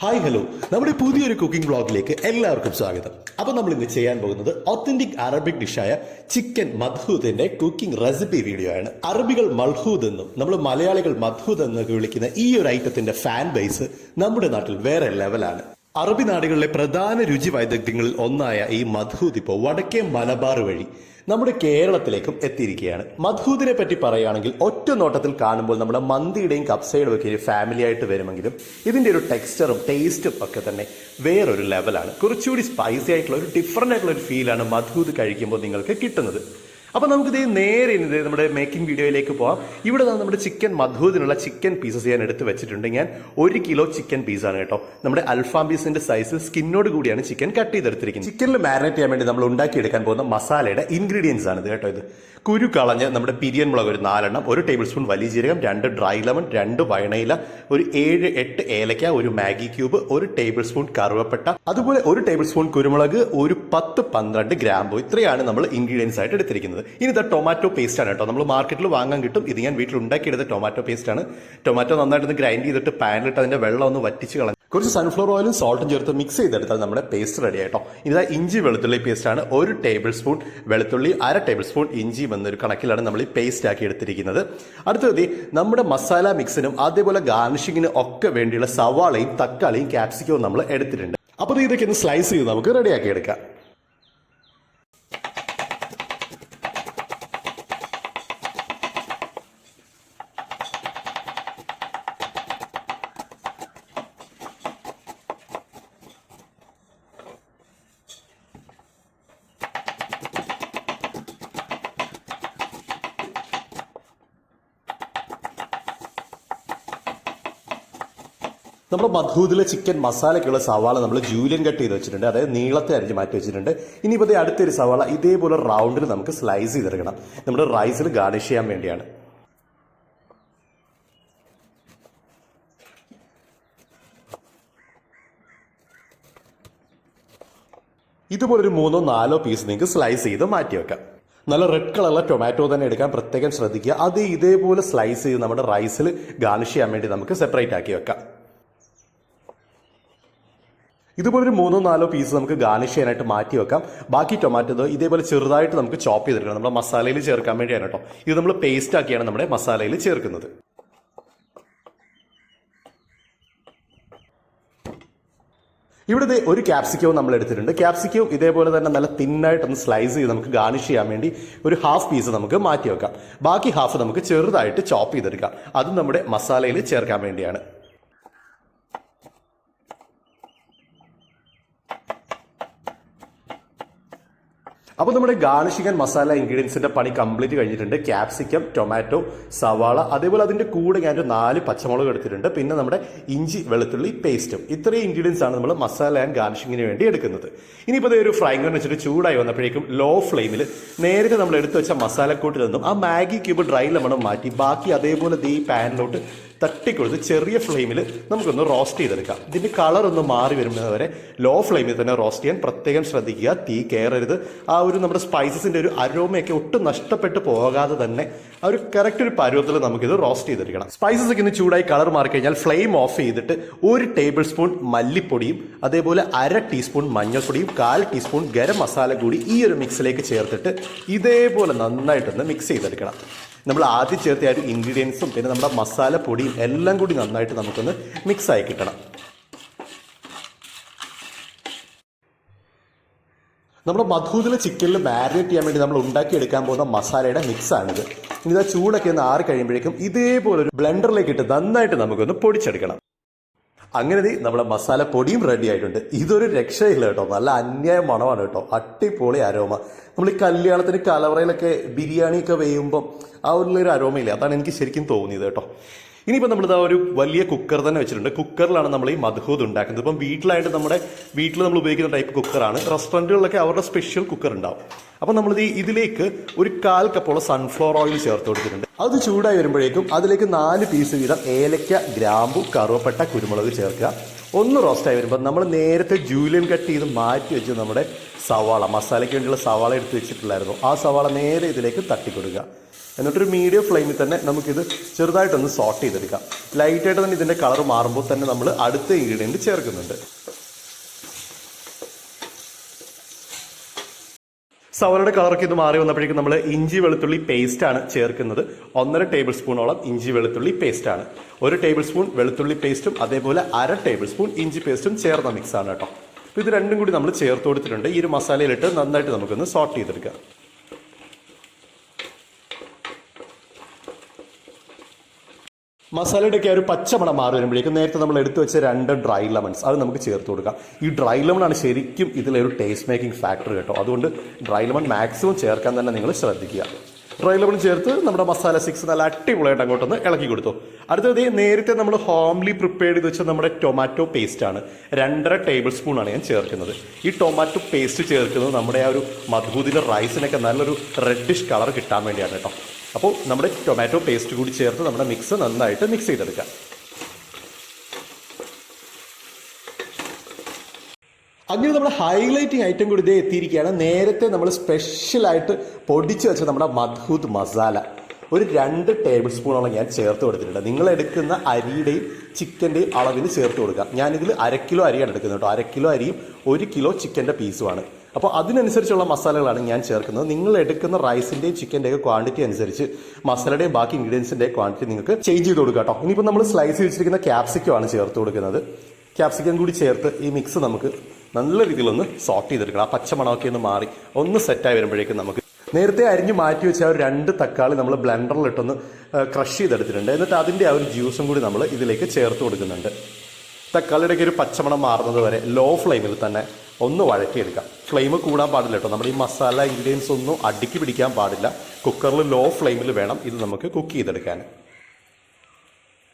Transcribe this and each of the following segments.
Hi hello നമ്മുടെ പുതിയൊരു cooking ബ്ലോഗിലേക്ക് എല്ലാവർക്കും സ്വാഗതം. അപ്പോൾ നമ്മൾ ഇന്ന് ചെയ്യാൻ പോകുന്നത് ഒത്തന്റിക് അറബിക് ഡിഷായ ചിക്കൻ മധൂദിന്റെ കുക്കിംഗ് റെസിപ്പി വീഡിയോ ആണ്. അറബികൾ മൽഹൂദ് എന്നും നമ്മൾ മലയാളികൾ മദ്ഹൂദ് എന്നൊക്കെ വിളിക്കുന്ന ഈ ഒരു ഐറ്റത്തിന്റെ ഫാൻ ബേസ് നമ്മുടെ നാട്ടിൽ വേറെ ലെവലാണ് അറബി നാടുകളിലെ പ്രധാന രുചി വൈദഗ്ധ്യങ്ങളിൽ ഒന്നായ ഈ മദ്ഹൂദ് ഇപ്പോൾ വടക്കേ മലബാർ വഴി നമ്മുടെ കേരളത്തിലേക്കും എത്തിയിരിക്കുകയാണ്. മധൂദിനെ പറ്റി പറയുകയാണെങ്കിൽ ഒറ്റ നോട്ടത്തിൽ കാണുമ്പോൾ നമ്മുടെ മന്തിയുടെയും കപ്സയുടെയും ഒക്കെ ഫാമിലി ആയിട്ട് വരുമെങ്കിലും ഇതിന്റെ ഒരു ടെക്സ്ചറും ടേസ്റ്റും ഒക്കെ തന്നെ വേറൊരു ലെവലാണ് കുറച്ചുകൂടി സ്പൈസി ആയിട്ടുള്ള ഒരു ഡിഫറെന്റ് ആയിട്ടുള്ള ഒരു ഫീലാണ് മധൂദ് കഴിക്കുമ്പോൾ നിങ്ങൾക്ക് കിട്ടുന്നത്. അപ്പൊ നമുക്ക് ഇത് നേരെ ഇത് നമ്മുടെ മേക്കിംഗ് വീഡിയോയിലേക്ക് പോവാം. ഇവിടെ നമ്മുടെ ചിക്കൻ മധുവിനുള്ള ചിക്കൻ പീസസ് ഞാൻ എടുത്ത് വെച്ചിട്ടുണ്ട്. ഞാൻ ഒരു കിലോ ചിക്കൻ പീസാണ് കേട്ടോ. നമ്മുടെ അൽഫാം പീസിന്റെ സൈസിൽ സ്കിന്നോട് കൂടിയാണ് ചിക്കൻ കട്ട് ചെയ്തെടുത്തിരിക്കുന്നത്. ചിക്കനിൽ മാരിനേറ്റ് ചെയ്യാൻ വേണ്ടി നമ്മൾ ഉണ്ടാക്കിയെടുക്കാൻ പോകുന്ന മസാലയുടെ ഇൻഗ്രീഡിയൻസ് ആണ് ഇത് കേട്ടോ ഇത്. കുരു കളഞ്ഞ് നമ്മുടെ പിരിയൻ മുളക് ഒരു നാലെണ്ണം ഒരു ടേബിൾ സ്പൂൺ വലിയ ജീരകം രണ്ട് ഡ്രൈ ലെമൺ രണ്ട് വയണയില ഒരു ഏഴ് എട്ട് ഏലക്ക ഒരു മാഗി ക്യൂബ് ഒരു ടേബിൾ സ്പൂൺ കറുവപ്പട്ട അതുപോലെ ഒരു ടേബിൾ സ്പൂൺ കുരുമുളക് ഒരു പത്ത് പന്ത്രണ്ട് ഗ്രാമ്പു. ഇത്രയാണ് നമ്മൾ ഇൻഗ്രീഡിയൻസ് ആയിട്ട് എടുത്തിരിക്കുന്നത്. ഇനി ഇത് ടൊമാറ്റോ പേസ്റ്റാണ് കേട്ടോ. നമ്മൾ മാർക്കറ്റിൽ വാങ്ങാൻ കിട്ടും. ഇത് ഞാൻ വീട്ടിൽ ഉണ്ടാക്കിയെടുത്ത ടൊമാറ്റോ പേസ്റ്റാണ് ടൊമാറ്റോ നന്നായിട്ട് ഗ്രൈൻഡ് ചെയ്തിട്ട് പാനിലിട്ട് അതിന്റെ വെള്ളം ഒന്ന് വറ്റിച്ച് കളഞ്ഞു കുറച്ച് സൺഫ്ലവർ ഓയിലും സോൾട്ടും ചേർത്ത് മിക്സ് ചെയ്തെടുത്താൽ നമ്മുടെ പേസ്റ്റ് റെഡി ആയിട്ടോ ഇതാ ഇഞ്ചി വെളുത്തുള്ളി പേസ്റ്റാണ് ഒരു ടേബിൾ സ്പൂൺ വെളുത്തുള്ളി അര ടേബിൾ സ്പൂൺ ഇഞ്ചി എന്നൊരു കണക്കിലാണ് നമ്മൾ ഈ പേസ്റ്റ് ആക്കി എടുത്തിരിക്കുന്നത്. അടുത്തത് നമ്മുടെ മസാല മിക്സിനും അതേപോലെ ഗാർണിഷിങ്ങിനും ഒക്കെ വേണ്ടിയുള്ള സവാളയും തക്കാളിയും ക്യാപ്സിക്കവും നമ്മൾ എടുത്തിട്ടുണ്ട്. അപ്പോൾ ഇതൊക്കെ ഒന്ന് സ്ലൈസ് ചെയ്ത് നമുക്ക് റെഡിയാക്കി എടുക്കാം. നമ്മുടെ മധൂതിലെ ചിക്കൻ മസാലയ്ക്കുള്ള സവാള നമ്മൾ ജൂലിയൻ കട്ട് ചെയ്ത് വെച്ചിട്ടുണ്ട്. അതായത് നീളത്തെ അരിഞ്ഞ് മാറ്റി വെച്ചിട്ടുണ്ട്. ഇനി ഇപ്പോൾ അടുത്തൊരു സവാള ഇതേപോലെ റൗണ്ടിൽ നമുക്ക് സ്ലൈസ് ചെയ്തെടുക്കണം. നമ്മുടെ റൈസിൽ ഗാർണിഷ് ചെയ്യാൻ വേണ്ടിയാണ്. ഇതുപോലെ ഒരു മൂന്നോ നാലോ പീസ് നിങ്ങൾക്ക് സ്ലൈസ് ചെയ്ത് മാറ്റി വെക്കാം. നല്ല റെഡ് കളറുള്ള ടൊമാറ്റോ തന്നെ എടുക്കാൻ പ്രത്യേകം ശ്രദ്ധിക്കുക. അത് ഇതേപോലെ സ്ലൈസ് ചെയ്ത് നമ്മുടെ റൈസിൽ ഗാർണിഷ് ചെയ്യാൻ വേണ്ടി നമുക്ക് സെപ്പറേറ്റ് ആക്കി വെക്കാം. ഇതുപോലെ ഒരു മൂന്നോ നാലോ പീസ് നമുക്ക് ഗാർണിഷ് ചെയ്യാനായിട്ട് മാറ്റി വെക്കാം. ബാക്കി ടൊമാറ്റോ ഇതേപോലെ ചെറുതായിട്ട് നമുക്ക് ചോപ്പ് ചെയ്തിരിക്കണം നമ്മുടെ മസാലയിൽ ചേർക്കാൻ വേണ്ടിയാണ് കേട്ടോ ഇത് നമ്മൾ പേസ്റ്റ് ആക്കിയാണ് നമ്മുടെ മസാലയിൽ ചേർക്കുന്നത്. ഇവിടെ ഒരു ക്യാപ്സിക്കവും നമ്മൾ എടുത്തിട്ടുണ്ട്. ക്യാപ്സിക്കവും ഇതേപോലെ തന്നെ നല്ല തിന്നായിട്ടൊന്ന് സ്ലൈസ് ചെയ്ത് നമുക്ക് ഗാർണിഷ് ചെയ്യാൻ വേണ്ടി ഒരു ഹാഫ് പീസ് നമുക്ക് മാറ്റി വെക്കാം. ബാക്കി ഹാഫ് നമുക്ക് ചെറുതായിട്ട് ചോപ്പ് ചെയ്തെടുക്കാം. അതും നമ്മുടെ മസാലയിൽ ചേർക്കാൻ വേണ്ടിയാണ്. അപ്പോൾ നമ്മുടെ ഗാർണിഷിക്കൻ മസാല ഇൻഗ്രീഡിയൻസിന്റെ പണി കംപ്ലീറ്റ് കഴിഞ്ഞിട്ടുണ്ട്. ക്യാപ്സിക്കം ടൊമാറ്റോ സവാള അതേപോലെ അതിന്റെ കൂടെ ഞാനൊരു നാല് പച്ചമുളക് എടുത്തിട്ടുണ്ട്. പിന്നെ നമ്മുടെ ഇഞ്ചി വെളുത്തുള്ളി പേസ്റ്റും. ഇത്രയും ഇൻഗ്രീഡിയൻസ് ആണ് നമ്മൾ മസാല ആൻഡ് ഗാർണിഷിങ്ങിന് വേണ്ടി എടുക്കുന്നത്. ഇനിയിപ്പോൾ ഒരു ഫ്രൈ പാൻ വെച്ചിട്ട് ചൂടായി വന്നപ്പോഴേക്കും ലോ ഫ്ലെയിമിൽ നേരത്തെ നമ്മൾ എടുത്തു വെച്ച മസാലക്കൂട്ടിൽ നിന്നും ആ മാഗി ക്യൂബ് ഡ്രൈ ലെമണും മാറ്റി. ബാക്കി അതേപോലെ ഈ പാനിലോട്ട് തട്ടിക്കൊടുത്ത് ചെറിയ ഫ്ലെയിമിൽ നമുക്കൊന്ന് റോസ്റ്റ് ചെയ്തെടുക്കാം. ഇതിന്റെ കളർ ഒന്ന് മാറി വരുന്നത് വരെ ലോ ഫ്ലെയിമിൽ തന്നെ റോസ്റ്റ് ചെയ്യാൻ പ്രത്യേകം ശ്രദ്ധിക്കുക. തീ കയറരുത് ആ ഒരു നമ്മുടെ സ്പൈസസിന്റെ ഒരു അരോമയൊക്കെ ഒട്ടും നഷ്ടപ്പെട്ടു പോകാതെ തന്നെ ആ ഒരു കറക്റ്റ് ഒരു പരുവത്തിൽ നമുക്കിത് റോസ്റ്റ് ചെയ്തെടുക്കണം. സ്പൈസസ് ഒക്കെ ഇന്ന് ചൂടായി കളർ മാറി കഴിഞ്ഞാൽ ഫ്ലെയിം ഓഫ് ചെയ്തിട്ട് ഒരു ടേബിൾ സ്പൂൺ മല്ലിപ്പൊടിയും അതേപോലെ അര ടീസ്പൂൺ മഞ്ഞൾപ്പൊടിയും കാൽ ടീസ്പൂൺ ഗരം മസാല കൂടി ഈ ഒരു മിക്സിലേക്ക് ചേർത്തിട്ട് ഇതേപോലെ നന്നായിട്ടൊന്ന് മിക്സ് ചെയ്തെടുക്കണം. നമ്മൾ ആദ്യം ചേർത്ത ആ ഒരു ഇൻഗ്രീഡിയൻസും പിന്നെ നമ്മുടെ മസാല പൊടിയും എല്ലാം കൂടി നന്നായിട്ട് നമുക്കൊന്ന് മിക്സ് ആയി കിട്ടണം. നമ്മുടെ മധൂതിലെ ചിക്കനിൽ മാരിനേറ്റ് ചെയ്യാൻ വേണ്ടി നമ്മൾ ഉണ്ടാക്കിയെടുക്കാൻ പോകുന്ന മസാലയുടെ മിക്സാണിത് ഇനി ഇതാ ചൂടൊക്കെ ഒന്ന് ആറി കഴിയുമ്പോഴേക്കും ഇതേപോലെ ഒരു ബ്ലെൻഡറിലേക്ക് ഇട്ട് നന്നായിട്ട് നമുക്കൊന്ന് പൊടിച്ചെടുക്കണം. അങ്ങനെ നമ്മുടെ മസാല പൊടിയും റെഡി ആയിട്ടുണ്ട്. ഇതൊരു രക്ഷയില്ല കേട്ടോ. നല്ല അന്യായ മണമാണ് കേട്ടോ. അട്ടിപ്പൊളി അരോമ നമ്മൾ ഈ കല്യാണത്തിന് കലവറയിലൊക്കെ ബിരിയാണിയൊക്കെ വേയുമ്പം ആ ഒരു അരോമയില്ലേ അതാണ് എനിക്ക് ശരിക്കും തോന്നിയത് കേട്ടോ. ഇനിയിപ്പോൾ നമ്മളിതാ ഒരു വലിയ കുക്കർ തന്നെ വെച്ചിട്ടുണ്ട്. കുക്കറിലാണ് നമ്മൾ ഈ മധുഹൂദ് ഉണ്ടാക്കുന്നത്. ഇപ്പം വീട്ടിലായിട്ട് നമ്മുടെ വീട്ടിൽ നമ്മൾ ഉപയോഗിക്കുന്ന ടൈപ്പ് കുക്കറാണ് റെസ്റ്റോറന്റുകളിലൊക്കെ അവരുടെ സ്പെഷ്യൽ കുക്കർ ഉണ്ടാവും. അപ്പം നമ്മളിത് ഇതിലേക്ക് ഒരു കാൽ കപ്പോളം സൺഫ്ലവർ ഓയിൽ ചേർത്ത് കൊടുത്തിട്ടുണ്ട്. അത് ചൂടായി വരുമ്പോഴേക്കും അതിലേക്ക് നാല് പീസ് വീതം ഏലക്ക ഗ്രാമ്പു കറുവപ്പട്ട കുരുമുളക് ചേർക്കുക. ഒന്ന് റോസ്റ്റായി വരുമ്പോൾ നമ്മൾ നേരത്തെ ജൂലിയൻ കട്ട് ചെയ്ത് മാറ്റി വെച്ച് നമ്മുടെ സവാള മസാലയ്ക്ക് വേണ്ടിയുള്ള സവാള എടുത്ത് വെച്ചിട്ടുള്ളായിരുന്നു. ആ സവാള നേരെ ഇതിലേക്ക് തട്ടിക്കൊടുക്കുക. എന്നിട്ടൊരു മീഡിയം ഫ്ലെയിമിൽ തന്നെ നമുക്കിത് ചെറുതായിട്ടൊന്ന് സോട്ട് ചെയ്തെടുക്കാം. ലൈറ്റായിട്ട് തന്നെ ഇതിന്റെ കളർ മാറുമ്പോൾ തന്നെ നമ്മൾ അടുത്ത ഇൻഗ്രീഡിയന്റ് ചേർക്കുന്നുണ്ട്. സവോളയുടെ കളറൊക്കെ ഇത് മാറി വന്നപ്പോഴേക്കും നമ്മൾ ഇഞ്ചി വെളുത്തുള്ളി പേസ്റ്റ് ആണ് ചേർക്കുന്നത്. ഒന്നര ടേബിൾ സ്പൂണോളം ഇഞ്ചി വെളുത്തുള്ളി പേസ്റ്റ് ആണ്. ഒരു ടേബിൾ സ്പൂൺ വെളുത്തുള്ളി പേസ്റ്റും അതേപോലെ അര ടേബിൾ സ്പൂൺ ഇഞ്ചി പേസ്റ്റും ചേർന്ന മിക്സാണ് കേട്ടോ. അപ്പോൾ ഇത് രണ്ടും കൂടി നമ്മൾ ചേർത്ത് കൊടുത്തിട്ടുണ്ട്. ഈ ഒരു മസാലയിലിട്ട് നന്നായിട്ട് നമുക്കൊന്ന് സോട്ട് ചെയ്തെടുക്കാം. മസാലയുടെയൊക്കെ ഒരു പച്ചമണം മാറി വരുമ്പോഴേക്കും നേരത്തെ നമ്മൾ എടുത്തു വെച്ച രണ്ട് ഡ്രൈ ലെമൺസ് അത് നമുക്ക് ചേർത്ത് കൊടുക്കാം. ഈ ഡ്രൈ ലെമൺ ആണ് ശരിക്കും ഇതിലെ ഒരു ടേസ്റ്റ് മേക്കിംഗ് ഫാക്ടർ കേട്ടോ. അതുകൊണ്ട് ഡ്രൈ ലെമൺ മാക്സിമം ചേർക്കാൻ തന്നെ നിങ്ങൾ ശ്രദ്ധിക്കുക. ഡ്രൈ ലെമൺ ചേർത്ത് നമ്മുടെ മസാല സിക്സ് നല്ല അടിപൊളിയായിട്ട് അങ്ങോട്ടൊന്ന് ഇളക്കി കൊടുത്തു. അടുത്തത് നേരത്തെ നമ്മൾ ഹോംലി പ്രിപ്പയർ ചെയ്ത് വെച്ച നമ്മുടെ ടൊമാറ്റോ പേസ്റ്റ് ആണ്. രണ്ടര ടേബിൾ സ്പൂൺ ആണ് ഞാൻ ചേർക്കുന്നത്. ഈ ടൊമാറ്റോ പേസ്റ്റ് ചേർക്കുന്നത് നമ്മുടെ ആ ഒരു മധുബൂതിന്റെ റൈസിനൊക്കെ നല്ലൊരു റെഡിഷ് കളർ കിട്ടാൻ വേണ്ടിയാണ് കേട്ടോ. അപ്പോൾ നമ്മുടെ ടൊമാറ്റോ പേസ്റ്റ് കൂടി ചേർത്ത് നമ്മുടെ മിക്സ് നന്നായിട്ട് മിക്സ് ചെയ്തെടുക്കാം. അങ്ങനെ നമ്മുടെ ഹൈലൈറ്റിംഗ് ഐറ്റം കൂടി ഇതേ എത്തിയിരിക്കുകയാണ്. നേരത്തെ നമ്മൾ സ്പെഷ്യലായിട്ട് പൊടിച്ച് വെച്ച നമ്മുടെ മധൂത് മസാല. ഒരു രണ്ട് ടേബിൾ സ്പൂണോളം ഞാൻ ചേർത്ത് കൊടുത്തിട്ടുണ്ട്. നിങ്ങൾ എടുക്കുന്ന അരിയുടെയും ചിക്കന്റെയും അളവിന് ചേർത്ത് കൊടുക്കാം ഞാനിതിൽ അര കിലോ അരിയാണ് എടുക്കുന്നത് കേട്ടോ. അര കിലോ അരിയും ഒരു കിലോ ചിക്കന്റെ പീസുമാണ് അപ്പോൾ അതിനനുസരിച്ചുള്ള മസാലകളാണ് ഞാൻ ചേർക്കുന്നത്. നിങ്ങൾ എടുക്കുന്ന റൈസിന്റെയും ചിക്കന്റെയും ക്വാണ്ടിറ്റി അനുസരിച്ച് മസാലയുടെയും ബാക്കി ഇൻഗ്രീഡിയൻസിന്റെയും ക്വാണ്ടിറ്റി നിങ്ങൾക്ക് ചേഞ്ച് ചെയ്ത് കൊടുക്കാം കേട്ടോ ഇനിയിപ്പോൾ നമ്മൾ സ്ലൈസ് വെച്ചിരിക്കുന്ന ക്യാപ്സിക്കം ആണ് ചേർത്ത് കൊടുക്കുന്നത്. ക്യാപ്സിക്കം കൂടി ചേർത്ത് ഈ മിക്സ് നമുക്ക് നല്ല രീതിയിലൊന്ന് സോട്ട് ചെയ്തെടുക്കണം. ആ പച്ചമണമൊക്കെ ഒന്ന് മാറി ഒന്ന് സെറ്റായി വരുമ്പോഴേക്കും നമുക്ക് നേരത്തെ അരിഞ്ഞ് മാറ്റി വെച്ച ആ ഒരു രണ്ട് തക്കാളി നമ്മൾ ബ്ലെൻഡറിലിട്ടൊന്ന് ക്രഷ് ചെയ്തെടുത്തിട്ടുണ്ട്. എന്നിട്ട് അതിന്റെ ആ ഒരു ജ്യൂസും കൂടി നമ്മൾ ഇതിലേക്ക് ചേർത്ത് കൊടുക്കുന്നുണ്ട്. തക്കാളിയുടെ ഒരു പച്ചമണം മാറുന്നത് വരെ ലോ ഫ്ലെയിമിൽ തന്നെ ഒന്ന് വഴറ്റിയെടുക്കാം. ഫ്ലെയിം കൂടാൻ പാടില്ല കേട്ടോ. നമ്മുടെ ഈ മസാല ഇൻഗ്രീഡിയൻസ് ഒന്നും അടുക്കി പിടിക്കാൻ പാടില്ല. കുക്കറിൽ ലോ ഫ്ലെയിമിൽ വേണം ഇത് നമുക്ക് കുക്ക് ചെയ്തെടുക്കാൻ.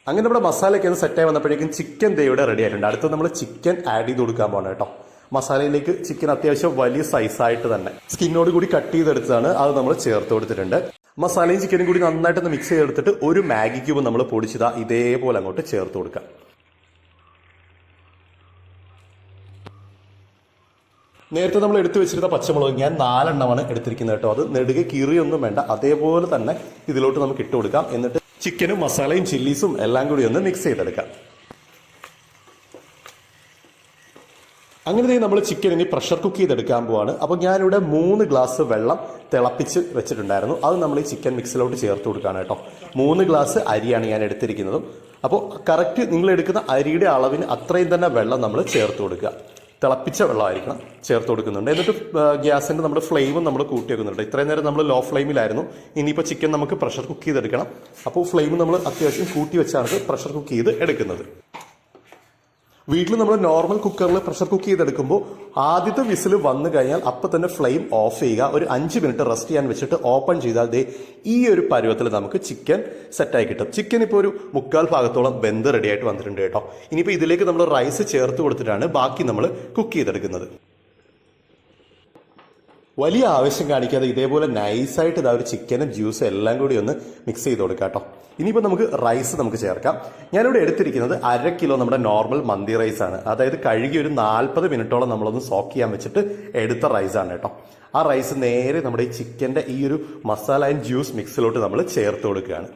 അങ്ങനെ നമ്മുടെ മസാലയൊക്കെ ഒന്ന് സെറ്റായി വന്നപ്പോഴേക്കും ചിക്കൻ ദേ റെഡി ആയിട്ടുണ്ട്. അടുത്ത് നമ്മൾ ചിക്കൻ ആഡ് ചെയ്ത് കൊടുക്കാൻ പോകണം കേട്ടോ. മസാലയിലേക്ക് ചിക്കൻ അത്യാവശ്യം വലിയ സൈസായിട്ട് തന്നെ. സ്കിന്നോട് കൂടി കട്ട് ചെയ്തെടുത്തതാണ്. അത് നമ്മൾ ചേർത്ത് കൊടുത്തിട്ടുണ്ട്. മസാലയും ചിക്കനും കൂടി നന്നായിട്ടൊന്ന് മിക്സ് ചെയ്തെടുത്തിട്ട് ഒരു മാഗി ക്യൂബ് നമ്മൾ പൊടിച്ചതാ. ഇതേപോലെ അങ്ങോട്ട് ചേർത്ത് കൊടുക്കാം. നേരത്തെ നമ്മൾ എടുത്തു വെച്ചിരുന്ന പച്ചമുളക് ഞാൻ നാലെണ്ണമാണ് എടുത്തിരിക്കുന്നത് കേട്ടോ. അത് നെടുകെ കീറിയൊന്നും വേണ്ട. അതേപോലെ തന്നെ ഇതിലോട്ട് നമുക്ക് ഇട്ട് കൊടുക്കാം. എന്നിട്ട് ചിക്കനും മസാലയും ചില്ലീസും എല്ലാം കൂടി ഒന്ന് മിക്സ് ചെയ്തെടുക്കാം. അങ്ങനെ നമ്മൾ ചിക്കൻ ഇനി പ്രഷർ കുക്ക് ചെയ്തെടുക്കാൻ പോവാണ്. അപ്പോൾ ഞാനിവിടെ മൂന്ന് ഗ്ലാസ് വെള്ളം തിളപ്പിച്ച് വെച്ചിട്ടുണ്ടായിരുന്നു. അത് നമ്മൾ ഈ ചിക്കൻ മിക്സിലോട്ട് ചേർത്ത് കൊടുക്കുകയാണ് കേട്ടോ. മൂന്ന് ഗ്ലാസ് അരിയാണ് ഞാൻ എടുത്തിരിക്കുന്നതും. അപ്പോൾ കറക്റ്റ് നിങ്ങൾ എടുക്കുന്ന അരിയുടെ അളവിന് അത്രയും തന്നെ വെള്ളം നമ്മൾ ചേർത്ത് കൊടുക്കുക. തിളപ്പിച്ച വെള്ളമായിരിക്കണം ചേർത്ത് കൊടുക്കുന്നുണ്ട്. എന്നിട്ട് ഗ്യാസിന്റെ നമ്മുടെ ഫ്ലെയിമും നമ്മൾ കൂട്ടി വെക്കുന്നുണ്ട് ഇത്രയും നേരം നമ്മൾ ലോ ഫ്ലെയിമിലായിരുന്നു. ഇനിയിപ്പോൾ ചിക്കൻ നമുക്ക് പ്രഷർ കുക്ക് ചെയ്തെടുക്കണം. അപ്പോൾ ഫ്ലെയിം നമ്മൾ അത്യാവശ്യം കൂട്ടി വെച്ചാണ് പ്രഷർ കുക്ക് ചെയ്ത് എടുക്കുന്നത്. വീട്ടിൽ നമ്മൾ നോർമൽ കുക്കറിൽ പ്രഷർ കുക്ക് ചെയ്തെടുക്കുമ്പോൾ ആദ്യത്തെ വിസിൽ വന്നു കഴിഞ്ഞാൽ അപ്പം തന്നെ ഫ്ലെയിം ഓഫ് ചെയ്യുക. ഒരു അഞ്ച് മിനിറ്റ് റെസ്റ്റ് ചെയ്യാൻ വെച്ചിട്ട് ഓപ്പൺ ചെയ്താൽ ദേ ഈ ഒരു പരുവത്തിൽ നമുക്ക് ചിക്കൻ സെറ്റായി കിട്ടും. ചിക്കൻ ഇപ്പോൾ ഒരു മുക്കാൽ ഭാഗത്തോളം വെന്ത് റെഡിയായിട്ട് വന്നിട്ടുണ്ട് കേട്ടോ. ഇനിയിപ്പോൾ ഇതിലേക്ക് നമ്മൾ റൈസ് ചേർത്ത് കൊടുത്തിട്ടാണ് ബാക്കി നമ്മൾ കുക്ക് ചെയ്തെടുക്കുന്നത്. വലിയ ആവശ്യം കാണിക്കാതെ ഇതേപോലെ നൈസായിട്ട് ഇതാ ഒരു ചിക്കനും ജ്യൂസും എല്ലാം കൂടി ഒന്ന് മിക്സ് ചെയ്ത് കൊടുക്കാം കേട്ടോ ഇനിയിപ്പോൾ നമുക്ക് റൈസ് നമുക്ക് ചേർക്കാം. ഞാനിവിടെ എടുത്തിരിക്കുന്നത് അര കിലോ നമ്മുടെ നോർമൽ മന്തി റൈസ് ആണ്. അതായത് കഴുകി ഒരു നാൽപ്പത് മിനിറ്റോളം നമ്മളൊന്ന് സോക്ക് ചെയ്യാൻ വെച്ചിട്ട് എടുത്ത റൈസാണ് കേട്ടോ ആ റൈസ് നേരെ നമ്മുടെ ഈ ചിക്കന്റെ ഈ ഒരു മസാല ആൻഡ് ജ്യൂസ് മിക്സിലോട്ട് നമ്മൾ ചേർത്ത് കൊടുക്കുകയാണ്.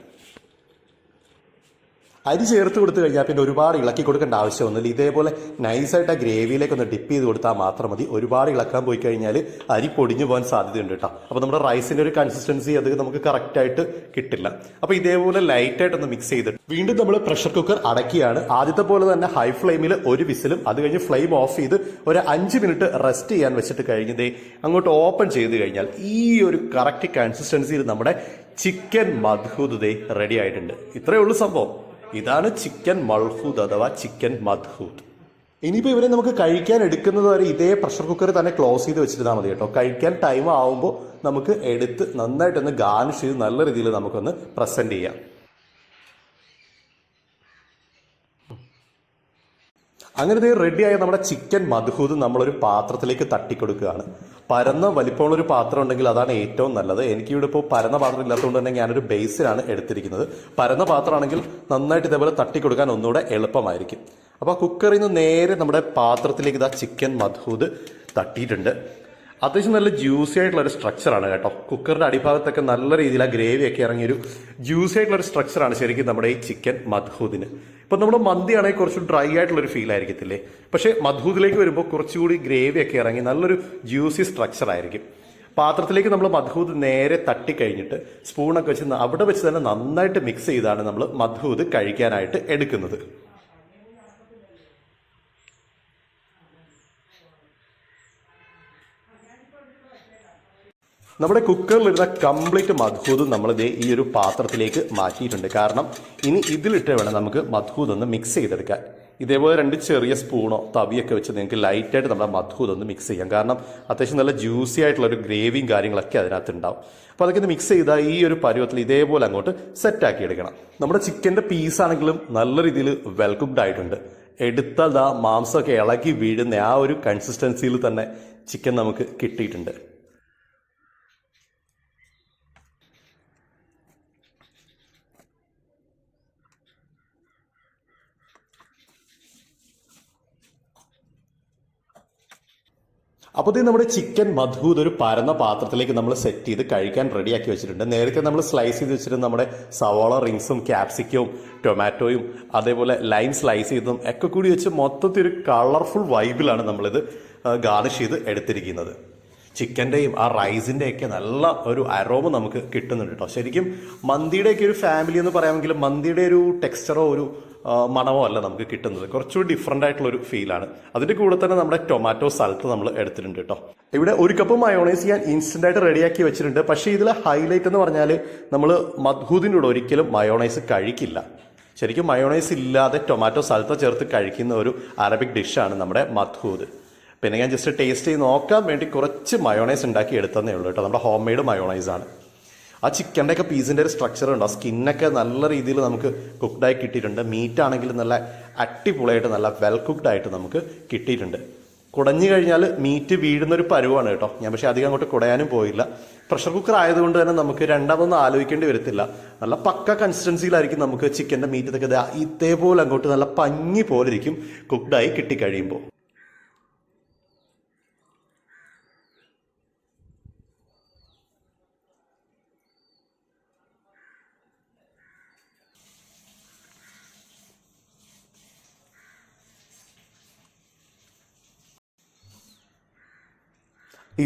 അരി ചേർത്ത് കൊടുത്തു കഴിഞ്ഞാൽ പിന്നെ ഒരുപാട് ഇളക്കി കൊടുക്കേണ്ട ആവശ്യമൊന്നുമില്ല. ഇതേപോലെ നൈസായിട്ട് ആ ഗ്രേവിയിലേക്ക് ഒന്ന് ഡിപ്പ് ചെയ്ത് കൊടുത്താൽ മാത്രം മതി. ഒരുപാട് ഇളക്കാൻ പോയി കഴിഞ്ഞാൽ അരി പൊടിഞ്ഞു പോകാൻ സാധ്യതയുണ്ട് കേട്ടോ. അപ്പോൾ നമ്മുടെ റൈസിന്റെ ഒരു കൺസിസ്റ്റൻസി അത് നമുക്ക് കറക്റ്റായിട്ട് കിട്ടില്ല. അപ്പോൾ ഇതേപോലെ ലൈറ്റായിട്ടൊന്ന് മിക്സ് ചെയ്തിട്ട് വീണ്ടും നമ്മൾ പ്രഷർ കുക്കർ അടക്കിയാണ്. ആദ്യത്തെ പോലെ തന്നെ ഹൈ ഫ്ലെയിമിൽ ഒരു വിസിലും അത് കഴിഞ്ഞ് ഫ്ലെയിം ഓഫ് ചെയ്ത് ഒരു അഞ്ച് മിനിറ്റ് റെസ്റ്റ് ചെയ്യാൻ വെച്ചിട്ട് കഴിഞ്ഞതേ അങ്ങോട്ട് ഓപ്പൺ ചെയ്ത് കഴിഞ്ഞാൽ ഈ ഒരു കറക്റ്റ് കൺസിസ്റ്റൻസിയിൽ നമ്മുടെ ചിക്കൻ മധുദേ റെഡി ആയിട്ടുണ്ട്. ഇത്രയേ ഉള്ളൂ സംഭവം. ഇതാണ് ചിക്കൻ മൾഹൂദ് അഥവാ ചിക്കൻ മധൂദ് ഇനിയിപ്പോൾ ഇവരെ നമുക്ക് കഴിക്കാൻ എടുക്കുന്നത് വരെ ഇതേ പ്രഷർ കുക്കർ തന്നെ ക്ലോസ് ചെയ്ത് വെച്ചിരുന്നാൽ മതി കേട്ടോ. കഴിക്കാൻ ടൈം ആവുമ്പോൾ നമുക്ക് എടുത്ത് നന്നായിട്ടൊന്ന് ഗാർണിഷ് ചെയ്ത് നല്ല രീതിയിൽ നമുക്കൊന്ന് പ്രസന്റ് ചെയ്യാം. അങ്ങനെ റെഡിയായ നമ്മുടെ ചിക്കൻ മധുഹൂത് നമ്മളൊരു പാത്രത്തിലേക്ക് തട്ടിക്കൊടുക്കുകയാണ്. പരന്ന വലിപ്പമുള്ള ഒരു പാത്രം ഉണ്ടെങ്കിൽ അതാണ് ഏറ്റവും നല്ലത്. എനിക്കിവിടെ ഇപ്പോൾ പരന്ന പാത്രം ഇല്ലാത്തതുകൊണ്ട് തന്നെ ഞാനൊരു ബേസിലാണ് എടുത്തിരിക്കുന്നത്. പരന്ന പാത്രമാണെങ്കിൽ നന്നായിട്ട് ഇതേപോലെ തട്ടി കൊടുക്കാൻ ഒന്നുകൂടെ എളുപ്പമായിരിക്കും. അപ്പോൾ കുക്കറിൽ നിന്ന് നേരെ നമ്മുടെ പാത്രത്തിലേക്ക് ഇതാ ചിക്കൻ മധൂത് തട്ടിയിട്ടുണ്ട്. അത്യാവശ്യം നല്ല ജ്യൂസി ആയിട്ടുള്ള ഒരു സ്ട്രക്ചറാണ് കേട്ടോ. കുക്കറിന്റെ അടിഭാഗത്തൊക്കെ നല്ല രീതിയിൽ ആ ഗ്രേവിയൊക്കെ ഇറങ്ങിയൊരു ജ്യൂസി ആയിട്ടുള്ള ഒരു സ്ട്രക്ചറാണ് ശരിക്കും നമ്മുടെ ഈ ചിക്കൻ മധൂദിന് ഇപ്പൊ നമ്മൾ മന്തിയാണെങ്കിൽ കുറച്ച് ഡ്രൈ ആയിട്ടുള്ള ഒരു ഫീൽ ആയിരിക്കത്തില്ലേ? പക്ഷേ മധൂദിലേക്ക് വരുമ്പോൾ കുറച്ചുകൂടി ഗ്രേവി ഒക്കെ ഇറങ്ങി നല്ലൊരു ജ്യൂസി സ്ട്രക്ചർ ആയിരിക്കും. പാത്രത്തിലേക്ക് നമ്മൾ മധൂത് നേരെ തട്ടി തട്ടിക്കഴിഞ്ഞിട്ട് സ്പൂണൊക്കെ വെച്ച് അവിടെ വെച്ച് തന്നെ നന്നായിട്ട് മിക്സ് ചെയ്താണ് നമ്മൾ മധൂത് കഴിക്കാനായിട്ട് എടുക്കുന്നത്. നമ്മുടെ കുക്കറിലിരുന്ന കംപ്ലീറ്റ് മധൂത് നമ്മളിത് ഈ ഒരു പാത്രത്തിലേക്ക് മാറ്റിയിട്ടുണ്ട്. കാരണം ഇനി ഇതിലിട്ട് വേണം നമുക്ക് മധുദ് ഒന്ന് മിക്സ് ചെയ്തെടുക്കാൻ. ഇതേപോലെ രണ്ട് ചെറിയ സ്പൂണോ തവിയൊക്കെ വെച്ച് നിങ്ങൾക്ക് ലൈറ്റായിട്ട് നമ്മുടെ മധൂത് ഒന്ന് മിക്സ് ചെയ്യാം. കാരണം അത്യാവശ്യം നല്ല ജ്യൂസി ആയിട്ടുള്ള ഒരു ഗ്രേവിയും കാര്യങ്ങളൊക്കെ അതിനകത്ത് ഉണ്ടാവും അപ്പോൾ അതൊക്കെ ഒന്ന് മിക്സ് ചെയ്താൽ ഈ ഒരു പരുവത്തിൽ ഇതേപോലെ അങ്ങോട്ട് സെറ്റാക്കി എടുക്കണം. നമ്മുടെ ചിക്കന്റെ പീസാണെങ്കിലും നല്ല രീതിയിൽ വെൽ കുക്ക്ഡ് ആയിട്ടുണ്ട്. എടുത്താൽ ദാ മാംസമൊക്കെ ഇളക്കി വീഴുന്ന ആ ഒരു കൺസിസ്റ്റൻസിയിൽ തന്നെ ചിക്കൻ നമുക്ക് കിട്ടിയിട്ടുണ്ട്. അപ്പോൾ ഇത് നമ്മുടെ ചിക്കൻ മധൂത് ഒരു പരന്ന പാത്രത്തിലേക്ക് നമ്മൾ സെറ്റ് ചെയ്ത് കഴിക്കാൻ റെഡിയാക്കി വെച്ചിട്ടുണ്ട്. നേരത്തെ നമ്മൾ സ്ലൈസ് ചെയ്ത് വെച്ചിരുന്ന നമ്മുടെ സവാള റിങ്സും ക്യാപ്സിക്കവും ടൊമാറ്റോയും അതേപോലെ ലൈം സ്ലൈസ് ചെയ്തതും ഒക്കെ കൂടി വെച്ച് മൊത്തത്തിൽ ഒരു കളർഫുൾ വൈബിലാണ് നമ്മളിത് ഗാർണിഷ് ചെയ്ത് എടുത്തിരിക്കുന്നത്. ചിക്കന്റെയും ആ റൈസിന്റെയൊക്കെ നല്ല ഒരു അരോമ നമുക്ക് കിട്ടുന്നുണ്ട് കേട്ടോ ശരിക്കും മന്തിയുടെയൊക്കെ ഒരു ഫാമിലി എന്ന് പറയാമെങ്കിൽ മന്തിയുടെ ഒരു ടെക്സ്ചറോ ഒരു മണമോ അല്ല നമുക്ക് കിട്ടുന്നത്. കുറച്ചുകൂടി ഡിഫറെന്റ് ആയിട്ടുള്ളൊരു ഫീലാണ് അതിന്റെ കൂടെ തന്നെ നമ്മുടെ ടൊമാറ്റോ സൽത്ത് നമ്മൾ എടുത്തിട്ടുണ്ട് കേട്ടോ ഇവിടെ ഒരു കപ്പ് മയോണൈസ് ഞാൻ ഇൻസ്റ്റന്റ് ആയിട്ട് റെഡിയാക്കി വെച്ചിട്ടുണ്ട്. പക്ഷേ ഇതിലെ ഹൈലൈറ്റ് എന്ന് പറഞ്ഞാൽ നമ്മൾ മധുദിന്റെ കൂടെ ഒരിക്കലും മയോണൈസ് കഴിക്കില്ല. ശരിക്കും മയോണൈസ് ഇല്ലാതെ ടൊമാറ്റോ സൽത്ത ചേർത്ത് കഴിക്കുന്ന ഒരു അറബിക് ഡിഷാണ് നമ്മുടെ മധൂത് പിന്നെ ഞാൻ ജസ്റ്റ് ടേസ്റ്റ് ചെയ്ത് നോക്കാൻ വേണ്ടി കുറച്ച് മയോണൈസ് ഉണ്ടാക്കി എടുത്തതേ ഉള്ളൂ കേട്ടോ. നമ്മുടെ ഹോം മെയ്ഡ് മയോണൈസ് ആണ്. ആ ചിക്കന്റെ ഒക്കെ പീസിന്റെ ഒരു സ്ട്രക്ചർ ഉണ്ട്? ആ സ്കിന്നൊക്കെ നല്ല രീതിയിൽ നമുക്ക് കുക്ക്ഡായി കിട്ടിയിട്ടുണ്ട്. മീറ്റ് ആണെങ്കിലും നല്ല അടിപൊളിയായിട്ട് നല്ല വെൽ കുക്ക്ഡ് ആയിട്ട് നമുക്ക് കിട്ടിയിട്ടുണ്ട്. കുടഞ്ഞു കഴിഞ്ഞാൽ മീറ്റ് വീഴുന്നൊരു പരുവാണ് കേട്ടോ. ഞാൻ പക്ഷേ അധികം അങ്ങോട്ട് കുടയാനും പോയില്ല. പ്രഷർ കുക്കർ ആയതുകൊണ്ട് തന്നെ നമുക്ക് രണ്ടാമതൊന്നും ആലോചിക്കേണ്ടി വരത്തില്ല. നല്ല പക്ക കൺസിസ്റ്റൻസിയിലായിരിക്കും നമുക്ക് ചിക്കന്റെ മീറ്റ് ഇതൊക്കെ. ഇതേപോലെ അങ്ങോട്ട് നല്ല പഞ്ഞി പോലെ ഇരിക്കും. കുക്ക്ഡായി കിട്ടിക്കഴിയുമ്പോൾ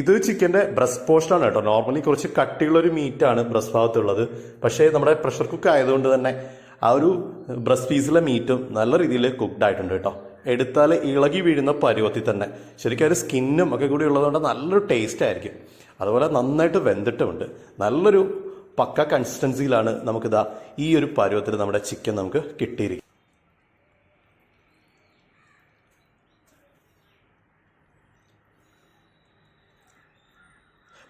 ഇത് ചിക്കന്റെ ബ്രസ്റ്റ് പോർഷനാണ് കേട്ടോ. നോർമലി കുറച്ച് കട്ടിയുള്ളൊരു മീറ്റാണ് ബ്രസ്റ്റ് ഭാഗത്തുള്ളത് പക്ഷേ നമ്മുടെ പ്രഷർ കുക്ക് ആയതുകൊണ്ട് തന്നെ ആ ഒരു ബ്രസ്റ്റ് പീസിലെ മീറ്റും നല്ല രീതിയിൽ കുക്ക്ഡ് ആയിട്ടുണ്ട് കേട്ടോ. എടുത്താൽ ഇളകി വീഴുന്ന പരുവത്തിൽ തന്നെ. ശരിക്കും ഒരു സ്കിന്നും ഒക്കെ കൂടി ഉള്ളതുകൊണ്ട് നല്ലൊരു ടേസ്റ്റ് ആയിരിക്കും. അതുപോലെ നന്നായിട്ട് വെന്തിട്ടുമുണ്ട്. നല്ലൊരു പക്ക കൺസിസ്റ്റൻസിയിലാണ് നമുക്കിതാ ഈ ഒരു പരുവത്തിൽ നമ്മുടെ ചിക്കൻ നമുക്ക് കിട്ടിയിരിക്കും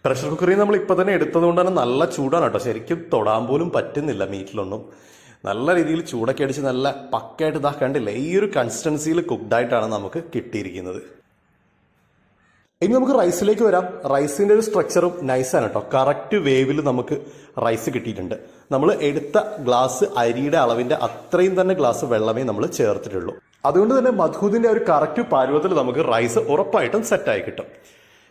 പ്രഷർ കുക്കറിൽ നമ്മൾ ഇപ്പം തന്നെ എടുത്തതുകൊണ്ട് തന്നെ നല്ല ചൂടാണ് കേട്ടോ. ശരിക്കും തൊടാൻ പോലും പറ്റുന്നില്ല മീറ്റിലൊന്നും. നല്ല രീതിയിൽ ചൂടൊക്കെ അടിച്ച് നല്ല പക്കായിട്ട് ഇതാ കണ്ടില്ല ഈ ഒരു കൺസിസ്റ്റൻസിയിൽ കുക്ക്ഡ് ആയിട്ടാണ് നമുക്ക് കിട്ടിയിരിക്കുന്നത്. ഇനി നമുക്ക് റൈസിലേക്ക് വരാം. റൈസിന്റെ ഒരു സ്ട്രക്ചറും നൈസാണ് കേട്ടോ. കറക്റ്റ് വേവിൽ നമുക്ക് റൈസ് കിട്ടിയിട്ടുണ്ട്. നമ്മൾ എടുത്ത ഗ്ലാസ് അരിയുടെ അളവിന്റെ അത്രയും തന്നെ ഗ്ലാസ് വെള്ളമേ നമ്മൾ ചേർത്തിട്ടുള്ളൂ. അതുകൊണ്ട് തന്നെ മധുവിന്റെ ഒരു കറക്റ്റ് പാരുവത്തിൽ നമുക്ക് റൈസ് ഉറപ്പായിട്ടും സെറ്റായി കിട്ടും.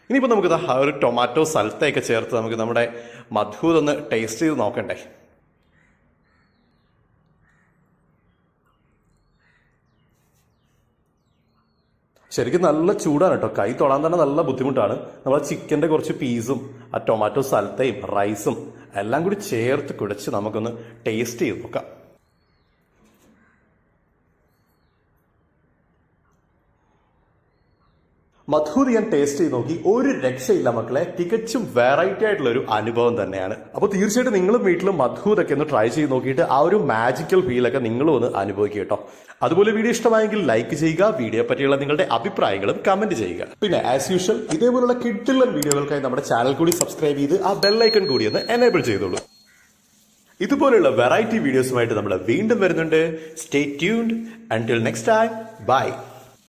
ഇനിയിപ്പോൾ നമുക്ക് ആ ഒരു ടൊമാറ്റോ സൽത്തയൊക്കെ ചേർത്ത് നമുക്ക് നമ്മുടെ മധൂത് ഒന്ന് ടേസ്റ്റ് ചെയ്ത് നോക്കണ്ടേ? ശരിക്കും നല്ല ചൂടാണ് കേട്ടോ. കൈ തൊടാൻ തന്നെ നല്ല ബുദ്ധിമുട്ടാണ്. നമ്മൾ ചിക്കന്റെ കുറച്ച് പീസും ആ ടൊമാറ്റോ സൽത്തയും റൈസും എല്ലാം കൂടി ചേർത്ത് കുഴച്ച് നമുക്കൊന്ന് ടേസ്റ്റ് ചെയ്ത് നോക്കാം. മധൂർ ഞാൻ ടേസ്റ്റ് ചെയ്ത് നോക്കി. ഒരു രക്ഷയില്ല മക്കളെ. തികച്ചും വെറൈറ്റി ആയിട്ടുള്ള ഒരു അനുഭവം തന്നെയാണ്. അപ്പോൾ തീർച്ചയായിട്ടും നിങ്ങളും വീട്ടിൽ മധൂരൊക്കെ ഒന്ന് ട്രൈ ചെയ്ത് നോക്കിയിട്ട് ആ ഒരു മാജിക്കൽ ഫീലൊക്കെ നിങ്ങളും ഒന്ന് അനുഭവിക്കുക കേട്ടോ. അതുപോലെ വീഡിയോ ഇഷ്ടമായെങ്കിൽ ലൈക്ക് ചെയ്യുക വീഡിയോ പറ്റിയുള്ള നിങ്ങളുടെ അഭിപ്രായങ്ങളും കമന്റ് ചെയ്യുക. പിന്നെ ആസ് യൂഷ്വൽ ഇതേപോലുള്ള കിഡിലൻ വീഡിയോകൾക്കായി നമ്മുടെ ചാനൽ കൂടി സബ്സ്ക്രൈബ് ചെയ്ത് ആ ബെല്ലൈക്കൺ കൂടി ഒന്ന് എനേബിൾ ചെയ്തോളൂ. ഇതുപോലുള്ള വെറൈറ്റി വീഡിയോസുമായിട്ട് നമ്മൾ വീണ്ടും വരുന്നുണ്ട്. Stay tuned until next time bye